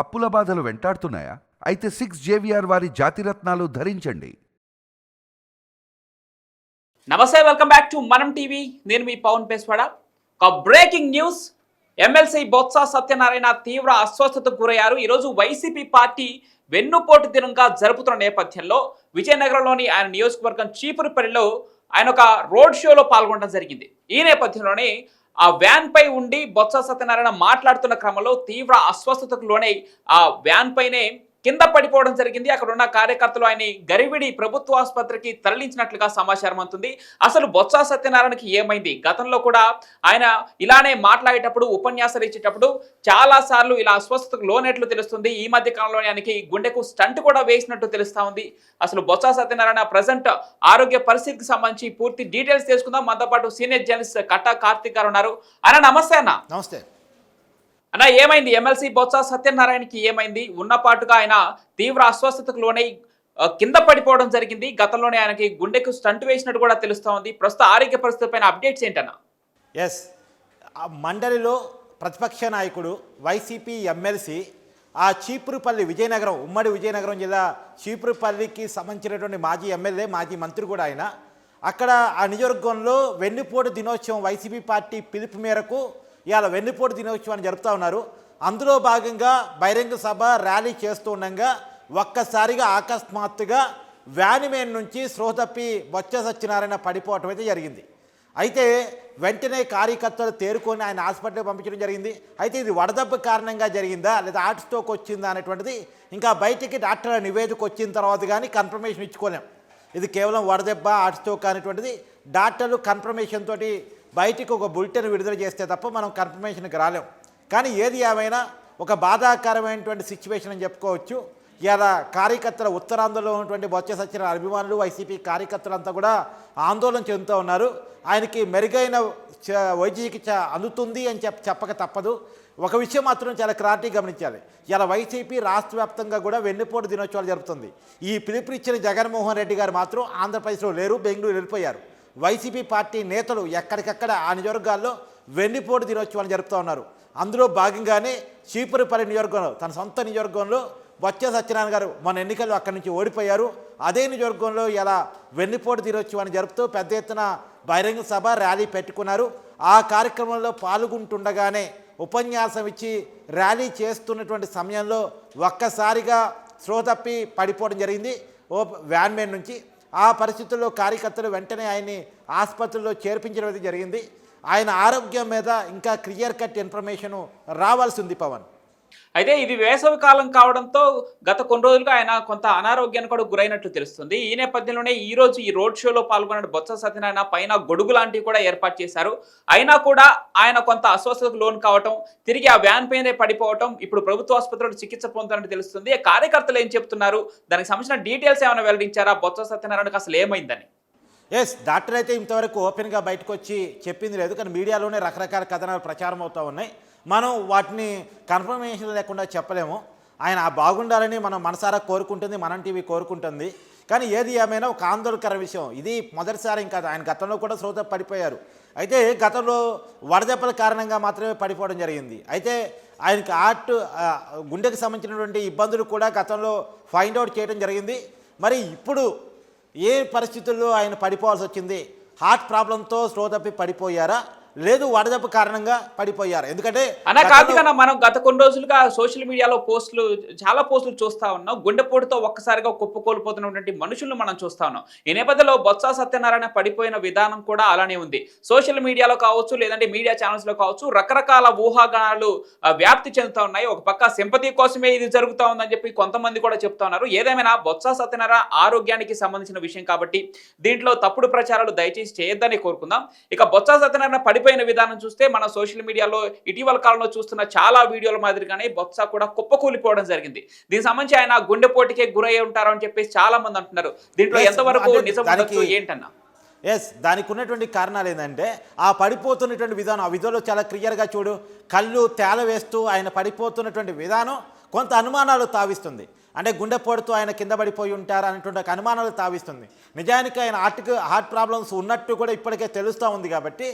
అప్పుల బాధలు వెంటాడుతున్నాయా? అయితే సిక్స్ జేవిఆర్ వారి జాతిరత్నాలు ధరించండి. నమస్తే welcome back to Manam TV నేను మీ పవన్ పేస్వాడ. ఒక breaking news MLC Botsa Satyanarayana తీవ్ర అస్వస్థతకు గురయ్యారు. ఈరోజు వైసీపీ పార్టీ వెన్నుపోటు దినంగా జరుపుతున్న నేపథ్యంలో విజయనగరంలోని ఆయన నియోజకవర్గం చీపురుపల్లిలో ఆయన ఒక రోడ్ షోలో పాల్గొనడం జరిగింది. ఈ నేపథ్యంలోనే ఆ వ్యాన్ పై ఉండి బొత్స సత్యనారాయణ మాట్లాడుతున్న క్రమంలో తీవ్ర అస్వస్థతకు లోనై ఆ వ్యాన్ పైనే కింద పడిపోవడం జరిగింది. అక్కడ ఉన్న కార్యకర్తలు ఆయన గరివిడి ప్రభుత్వ ఆసుపత్రికి తరలించినట్లుగా సమాచారం అందుతుంది. అసలు బొత్స సత్యనారాయణకి ఏమైంది? గతంలో కూడా ఆయన ఇలానే మాట్లాడేటప్పుడు ఉపన్యాసాలు ఇచ్చేటప్పుడు చాలా సార్లు ఇలా అస్వస్థతకు లోనట్లు తెలుస్తుంది. ఈ మధ్య కాలంలో ఆయనకి గుండెకు స్టంట్ కూడా వేసినట్టు తెలుస్తా ఉంది. అసలు బొత్స సత్యనారాయణ ప్రజెంట్ ఆరోగ్య పరిస్థితికి సంబంధించి పూర్తి డీటెయిల్స్ తెలుసుకుందాం. మనతో పాటు సీనియర్ జర్నలిస్ట్ కట్టా కార్తిక్ గారు ఉన్నారు. ఆయన నమస్తే అన్న. నమస్తే. అన్న ఏమైంది? ఎమ్మెల్సీ బొత్స సత్యనారాయణకి ఏమైంది? ఉన్నపాటుగా ఆయన తీవ్ర అస్వస్థతకు లోనై కింద పడిపోవడం జరిగింది. గతంలోనే ఆయనకి గుండెకు స్టంట్ వేసినట్టు కూడా తెలుస్తూ ఉంది. ప్రస్తుత ఆరోగ్య పరిస్థితి పైన అప్డేట్స్ ఏంటన్నా? ఎస్ మండలిలో ప్రతిపక్ష నాయకుడు వైసీపీ ఎమ్మెల్సీ ఆ చీపురుపల్లి విజయనగరం ఉమ్మడి విజయనగరం జిల్లా చీపురుపల్లికి సంబంధించినటువంటి మాజీ ఎమ్మెల్యే మాజీ మంత్రి కూడా ఆయన. అక్కడ ఆ నియోజకవర్గంలో వెన్నుపోటు దినోత్సవం వైసీపీ పార్టీ పిలుపు మేరకు ఇవాళ వెన్నుపోటు దినోత్సవాన్ని జరుపుతూ ఉన్నారు. అందులో భాగంగా బహిరంగ సభ ర్యాలీ చేస్తూ ఉండగా ఒక్కసారిగా అకస్మాత్తుగా వ్యానిమేన్ నుంచి స్రోహ తప్పి సత్యనారాయణ పడిపోవటం అయితే జరిగింది. అయితే వెంటనే కార్యకర్తలు తేరుకొని ఆయన హాస్పిటల్కి పంపించడం జరిగింది. అయితే ఇది వడదెబ్బ కారణంగా జరిగిందా లేదా హార్ట్ స్ట్రోక్ వచ్చిందా అనేటువంటిది ఇంకా బయటికి డాక్టర్ల నివేదిక వచ్చిన తర్వాత కానీ కన్ఫర్మేషన్ ఇచ్చుకోలేం. ఇది కేవలం వడదెబ్బ హార్ట్ స్ట్రోక్ అనేటువంటిది. డాక్టర్లు కన్ఫర్మేషన్ తోటి బయటికి ఒక బులెటిన్ విడుదల చేస్తే తప్ప మనం కన్ఫర్మేషన్కి రాలేం. కానీ ఏది ఏమైనా ఒక బాధాకరమైనటువంటి సిచ్యువేషన్ అని చెప్పుకోవచ్చు. ఇలా కార్యకర్తల ఉత్తరాంధ్రలో ఉన్నటువంటి బొత్స సత్యనారాయణ అభిమానులు వైసీపీ కార్యకర్తలంతా కూడా ఆందోళన చెందుతూ ఉన్నారు. ఆయనకి మెరుగైన చ- వైద్య చికిత్స అందుతుంది అని చెప్ప చెప్పక తప్పదు. ఒక విషయం మాత్రం చాలా క్లారిటీ గమనించాలి. ఇలా వైసీపీ రాష్ట్ర వ్యాప్తంగా కూడా వెన్నుపోటు దినోత్సవాలు జరుపుతుంది. ఈ పిలుపునిచ్చిన జగన్మోహన్ రెడ్డి గారు మాత్రం ఆంధ్రప్రదేశ్లో లేరు బెంగళూరు వెళ్ళిపోయారు. వైసీపీ పార్టీ నేతలు ఎక్కడికక్కడ ఆ నియోజకవర్గాల్లో వెన్నుపోటు దినోత్సవాలు జరుపుతూ ఉన్నారు. అందులో భాగంగానే చీపురుపల్లి నియోజకవర్గంలో తన సొంత నియోజకవర్గంలో బొత్స సత్యనారాయణ గారు మన ఎన్నికల్లో అక్కడి నుంచి ఓడిపోయారు. అదే నియోజకవర్గంలో ఇలా వెన్నుపోటు దినోత్సవాన్ని జరుపుతూ పెద్ద ఎత్తున బహిరంగ సభ ర్యాలీ పెట్టుకున్నారు. ఆ కార్యక్రమంలో పాల్గొంటుండగానే ఉపన్యాసం ఇచ్చి ర్యాలీ చేస్తున్నటువంటి సమయంలో ఒక్కసారిగా శ్రోతప్పి తప్పి పడిపోవడం జరిగింది. ఓ వ్యాన్మెన్ నుంచి ఆ పరిస్థితుల్లో కార్యకర్తలు వెంటనే ఆయన్ని ఆసుపత్రిలో చేర్పించడం జరిగింది. ఆయన ఆరోగ్యం మీద ఇంకా క్లియర్ కట్ ఇన్ఫర్మేషన్ రావాల్సి ఉంది పవన్. అయితే ఇది వేసవి కాలం కావడంతో గత కొన్ని రోజులుగా ఆయన కొంత అనారోగ్యానికి కూడా గురైనట్లు తెలుస్తుంది. ఈ నేపథ్యంలోనే ఈ రోజు ఈ రోడ్ షోలో పాల్గొన్న బొత్స సత్యనారాయణ. పైన గొడుగు లాంటివి కూడా ఏర్పాటు చేశారు. అయినా కూడా ఆయన కొంత అస్వస్థతకు లోన్ కావటం తిరిగి ఆ వ్యాన్ పైనే పడిపోవటం ఇప్పుడు ప్రభుత్వ ఆసుపత్రిలో చికిత్స పొందుతున్నట్టు తెలుస్తుంది. కార్యకర్తలు ఏం చెప్తున్నారు? దానికి సంబంధించిన డీటెయిల్స్ ఏమైనా వెల్లడించారా? బొత్స సత్యనారాయణకు అసలు ఏమైందని? ఎస్ డాక్టర్ అయితే ఇంతవరకు ఓపెన్గా బయటకు వచ్చి చెప్పింది లేదు. కానీ మీడియాలోనే రకరకాల కథనాలు ప్రచారం అవుతూ ఉన్నాయి. మనం వాటిని కన్ఫర్మేషన్ లేకుండా చెప్పలేము. ఆయన ఆ బాగుండాలని మనం మనసారా కోరుకుంటుంది మనం టీవీ కోరుకుంటుంది. కానీ ఏది ఏమైనా ఒక ఆందోళనకర విషయం. ఇది మొదటిసారి ఇంకా ఆయన గతంలో కూడా శ్రోత పడిపోయారు. అయితే గతంలో వడదెబ్బల కారణంగా మాత్రమే పడిపోవడం జరిగింది. అయితే ఆయనకి హార్ట్ గుండెకు సంబంధించినటువంటి ఇబ్బందులు కూడా గతంలో ఫైండ్ అవుట్ చేయడం జరిగింది. మరి ఇప్పుడు ఏ పరిస్థితుల్లో ఆయన పడిపోవాల్సి వచ్చింది? హార్ట్ ప్రాబ్లంతో శ్రోతప్పి పడిపోయారా? లేదు వడదెబ్బ కారణంగా పడిపోయారా. ఎందుకంటే అన్న కార్తీక్ మనం గత కొన్ని రోజులుగా సోషల్ మీడియాలో పోస్టులు చాలా పోస్టులు చూస్తా ఉన్నాం. గుండెపోటుతో ఒక్కసారిగా కుప్పకూలిపోతున్నటువంటి మనుషులను మనం చూస్తా ఉన్నాం. ఈ నేపథ్యంలో బొత్స సత్యనారాయణ పడిపోయిన విధానం కూడా అలానే ఉంది. సోషల్ మీడియాలో కావచ్చు లేదంటే మీడియా ఛానల్స్లో కావచ్చు రకరకాల ఊహాగానాలు వ్యాప్తి చెందుతా ఉన్నాయి. ఒక పక్క సింపతి కోసమే ఇది జరుగుతా ఉందని చెప్పి కొంతమంది కూడా చెప్తా ఉన్నారు. ఏదేమైనా బొత్స సత్యనారాయణ ఆరోగ్యానికి సంబంధించిన విషయం కాబట్టి దీంట్లో తప్పుడు ప్రచారాలు దయచేసి చేయొద్దని కోరుకుందాం. ఇక బొత్స సత్యనారాయణ పడిపోయిన విధానం చూస్తే మన సోషల్ మీడియాలో ఇటీవల కాలంలో చూస్తున్న చాలా వీడియోల మాదిరిగానే బొత్స కూడా కుప్పకూలిపోవడం జరిగింది. దీనికి సంబంధించి ఆయన గుండెపోటుకే గురై ఉంటారు అని చెప్పేసి చాలా మంది అంటున్నారు. దీంట్లో ఎంతవరకు నిజం ఏంటన్నా? ఎస్ దానికి ఉన్నటువంటి కారణాలు ఏంటంటే ఆ పడిపోతున్నటువంటి విధానం ఆ విధంలో చాలా క్లియర్గా చూడు కళ్ళు తేల వేస్తూ ఆయన పడిపోతున్నటువంటి విధానం కొంత అనుమానాలు తావిస్తుంది. అంటే గుండెపోటుతో ఆయన కింద పడిపోయి ఉంటారు అనేటువంటి అనుమానాలు తావిస్తుంది. నిజానికి ఆయన హార్ట్కి హార్ట్ ప్రాబ్లమ్స్ ఉన్నట్టు కూడా ఇప్పటికే తెలుస్తూ ఉంది కాబట్టి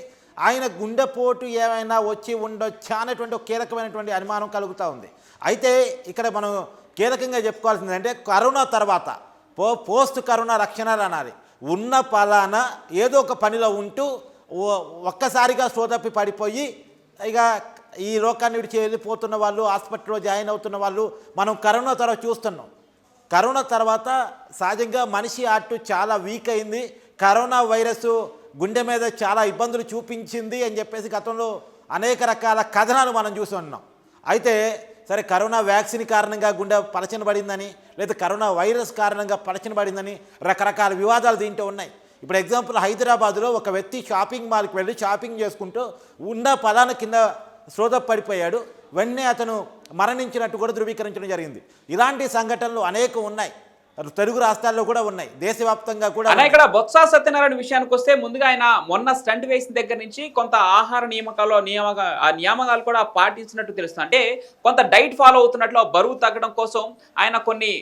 ఆయన గుండెపోటు ఏమైనా వచ్చి ఉండొచ్చా అనేటువంటి కీలకమైనటువంటి అనుమానం కలుగుతూ ఉంది. అయితే ఇక్కడ మనం కీలకంగా చెప్పుకోవాల్సింది అంటే కరోనా తర్వాత పో పోస్ట్ కరోనా రక్షణ అనాలి. ఉన్న పలాన ఏదో ఒక పనిలో ఉంటూ ఒక్కసారిగా సోదప్పి పడిపోయి ఇక ఈ లోకాన్ని విడిచి వెళ్ళిపోతున్న వాళ్ళు హాస్పిటల్లో జాయిన్ అవుతున్న వాళ్ళు మనం కరోనా తర్వాత చూస్తున్నాం. కరోనా తర్వాత సహజంగా మనిషి ఆర్ట్ చాలా వీక్ అయింది. కరోనా వైరస్ గుండె మీద చాలా ఇబ్బందులు చూపించింది అని చెప్పేసి గతంలో అనేక రకాల కథనాలు మనం చూసి ఉన్నాం. అయితే సరే కరోనా వ్యాక్సిన్ కారణంగా గుండె పలచనబడిందని లేదా కరోనా వైరస్ కారణంగా పలచనబడిందని రకరకాల వివాదాలు దీంట్లో ఉన్నాయి. ఇప్పుడు ఎగ్జాంపుల్ హైదరాబాద్లో ఒక వ్యక్తి షాపింగ్ మాల్కి వెళ్ళి షాపింగ్ చేసుకుంటూ ఉన్న పలాన కింద శ్రోత పడిపోయాడు. వెంటనే అతను మరణించినట్టు కూడా ధృవీకరించడం జరిగింది. ఇలాంటి సంఘటనలు అనేక ఉన్నాయి. తెలుగు రాష్ట్రాల్లో కూడా ఉన్నాయి దేశవ్యాప్తంగా కూడా అన్న ఇక్కడ బొత్స సత్యనారాయణ విషయానికి వస్తే ముందుగా ఆయన మొన్న స్టంట్ వేసిన దగ్గర నుంచి కొంత ఆహార నియామకాలు నియామక ఆ నియామకాలు కూడా పాటించినట్టు తెలుస్తుంది. అంటే కొంత డైట్ ఫాలో అవుతున్నట్లు బరువు తగ్గడం కోసం ఆయన కొన్ని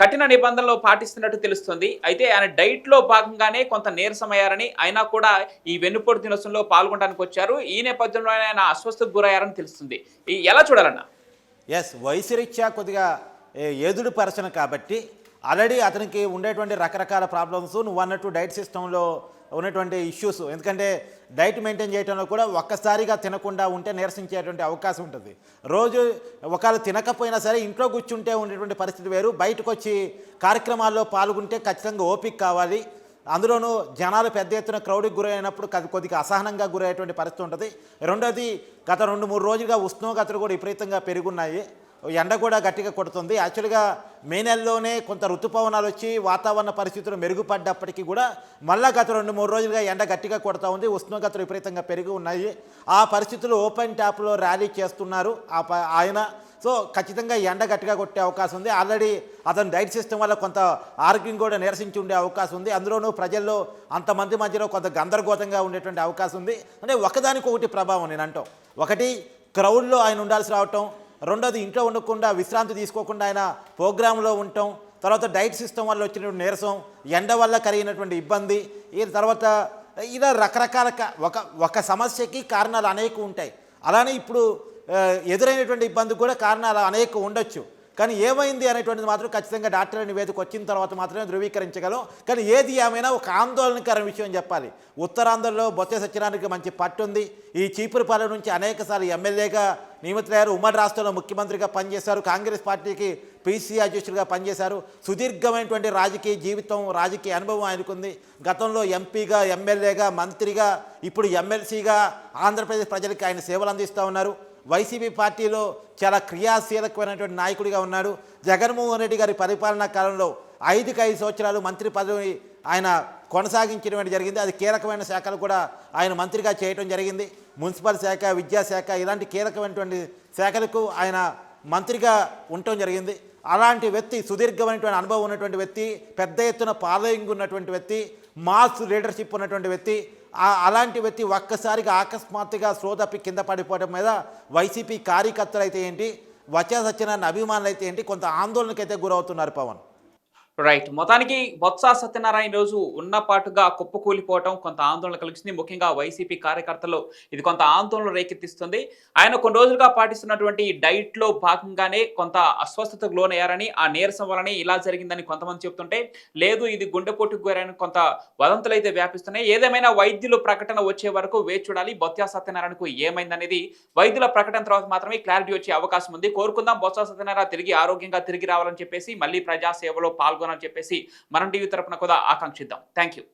కఠిన నిబంధనలు పాటిస్తున్నట్టు తెలుస్తుంది. అయితే ఆయన డైట్లో భాగంగానే కొంత నీరసమయ్యారని అయినా కూడా ఈ వెన్నుపోటు దినోత్సవంలో పాల్గొనడానికి వచ్చారు. ఈ నేపథ్యంలో ఆయన అస్వస్థకు గురయ్యారని తెలుస్తుంది. ఎలా చూడాలన్నా? ఎస్ వయసు రీత్యా కొద్దిగా ఏ, ఏదుడు పరచన కాబట్టి ఆల్రెడీ అతనికి ఉండేటువంటి రకరకాల ప్రాబ్లమ్స్ నువ్వు అన్నట్టు డైట్ సిస్టంలో ఉన్నటువంటి ఇష్యూస్ ఎందుకంటే డైట్ మెయింటైన్ చేయడంలో కూడా ఒక్కసారిగా తినకుండా ఉంటే నీరసించేటువంటి అవకాశం ఉంటుంది. రోజు ఒకవేళ తినకపోయినా సరే ఇంట్లో కూర్చుంటే ఉండేటువంటి పరిస్థితి వేరు. బయటకు వచ్చి కార్యక్రమాల్లో పాల్గొంటే ఖచ్చితంగా ఓపిక కావాలి. అందులోనూ జనాలు పెద్ద ఎత్తున క్రౌడ్కి గురైనప్పుడు కొద్దిగా అసహనంగా గురయ్యేటువంటి పరిస్థితి ఉంటుంది. రెండోది గత రెండు మూడు రోజులుగా ఉష్ణోగ్రతలు కూడా విపరీతంగా పెరుగున్నాయి ఎండ కూడా గట్టిగా కొడుతుంది. యాక్చువల్గా మే నెలలోనే కొంత ఋతుపవనాలు వచ్చి వాతావరణ పరిస్థితులు మెరుగుపడ్డప్పటికీ కూడా మళ్ళా గత రెండు మూడు రోజులుగా ఎండ గట్టిగా కొడతా ఉంది. ఉష్ణోగ్రతలు విపరీతంగా పెరిగి ఉన్నాయి. ఆ పరిస్థితులు ఓపెన్ ట్యాప్లో ర్యాలీ చేస్తున్నారు ఆ ప- ఆయన. సో ఖచ్చితంగా ఎండ గట్టిగా కొట్టే అవకాశం ఉంది. ఆల్రెడీ అతని డైట్ సిస్టమ్ వల్ల కొంత ఆరోగ్యం కూడా నిరసించి ఉండే అవకాశం ఉంది. అందులోనూ ప్రజల్లో అంతమంది మధ్యలో కొంత గందరగోళంగా ఉండేటువంటి అవకాశం ఉంది. అంటే ఒకదానికి ఒకటి ప్రభావం నేను అంటాం. ఒకటి క్రౌడ్లో ఆయన ఉండాల్సి రావటం. రెండోది ఇంట్లో ఉండకుండా విశ్రాంతి తీసుకోకుండా ఆయన ప్రోగ్రాంలో ఉండటం తర్వాత డైట్ సిస్టమ్ వల్ల వచ్చినటువంటి నీరసం ఎండ వల్ల కలిగినటువంటి ఇబ్బంది ఈ తర్వాత ఇలా రకరకాల ఒక ఒక సమస్యకి కారణాలు అనేక ఉంటాయి. అలానే ఇప్పుడు ఎదురైనటువంటి ఇబ్బంది కూడా కారణాలు అనేక ఉండొచ్చు. కానీ ఏమైంది అనేటువంటిది మాత్రం ఖచ్చితంగా డాక్టర్ నివేదిక వచ్చిన తర్వాత మాత్రమే ధృవీకరించగలం. కానీ ఏది ఏమైనా ఒక ఆందోళనకర విషయం చెప్పాలి. ఉత్తరాంధ్రలో బొత్స సత్యనారాయణకి మంచి పట్టు ఉంది ఈ చీపురుపాలెం నుంచి అనేకసార్లు ఎమ్మెల్యేగా నియమితులయ్యారు ఉమ్మడి రాష్ట్రంలో ముఖ్యమంత్రిగా పనిచేశారు. కాంగ్రెస్ పార్టీకి పీసీ అధ్యక్షుడిగా పనిచేశారు. సుదీర్ఘమైనటువంటి రాజకీయ జీవితం రాజకీయ అనుభవం ఆయనకుంది. గతంలో ఎంపీగా ఎమ్మెల్యేగా మంత్రిగా ఇప్పుడు ఎమ్మెల్సీగా ఆంధ్రప్రదేశ్ ప్రజలకు ఆయన సేవలు అందిస్తూ ఉన్నారు. వైసీపీ పార్టీలో చాలా క్రియాశీలకమైనటువంటి నాయకుడిగా ఉన్నాడు. జగన్మోహన్ రెడ్డి గారి పరిపాలనా కాలంలో ఐదుకి ఐదు సంవత్సరాలు మంత్రి పదవి ఆయన కొనసాగించడం జరిగింది. అది కీలకమైన శాఖలు కూడా ఆయన మంత్రిగా చేయడం జరిగింది. మున్సిపల్ శాఖ విద్యాశాఖ ఇలాంటి కీలకమైనటువంటి శాఖలకు ఆయన మంత్రిగా ఉండటం జరిగింది. అలాంటి వ్యక్తి సుదీర్ఘమైనటువంటి అనుభవం ఉన్నటువంటి వ్యక్తి పెద్ద ఎత్తున పాలయింగ్ ఉన్నటువంటి వ్యక్తి మాస్ లీడర్షిప్ ఉన్నటువంటి వ్యక్తి అలాంటి వ్యక్తి ఒక్కసారిగా అకస్మాత్తుగా శ్రోతప్పి కింద పడిపోవడం మీద వైసీపీ కార్యకర్తలు అయితే ఏంటి వచ్చే సత్యనారాయణ అభిమానులు అయితే ఏంటి కొంత ఆందోళనకైతే గురవుతున్నారు పవన్. రైట్ మొత్తానికి బొత్స సత్యనారాయణ రోజు ఉన్న పాటుగా కుప్పకూలిపోవటం కొంత ఆందోళన కలిగిస్తుంది. ముఖ్యంగా వైసీపీ కార్యకర్తలు ఇది కొంత ఆందోళన రేకెత్తిస్తుంది. ఆయన కొన్ని రోజులుగా పాటిస్తున్నటువంటి డైట్లో భాగంగానే కొంత అస్వస్థతకు లోనయ్యారని ఆ నీరసం వలనే ఇలా జరిగిందని కొంతమంది చెప్తుంటే లేదు ఇది గుండెపోటుకు గురైన కొంత వదంతులు అయితే వ్యాపిస్తున్నాయి. ఏదేమైనా వైద్యులు ప్రకటన వచ్చే వరకు వేచి చూడాలి. బొత్స సత్యనారాయణకు ఏమైందనేది వైద్యుల ప్రకటన తర్వాత మాత్రమే క్లారిటీ వచ్చే అవకాశం ఉంది. కోరుకుందాం బొత్స సత్యనారాయణ తిరిగి ఆరోగ్యంగా తిరిగి రావాలని చెప్పేసి మళ్ళీ ప్రజాసేవలో పాల్గొనాలని చెప్పేసి మనం టీవీ తరపున కూడా ఆకాంక్షిద్దాం. Thank you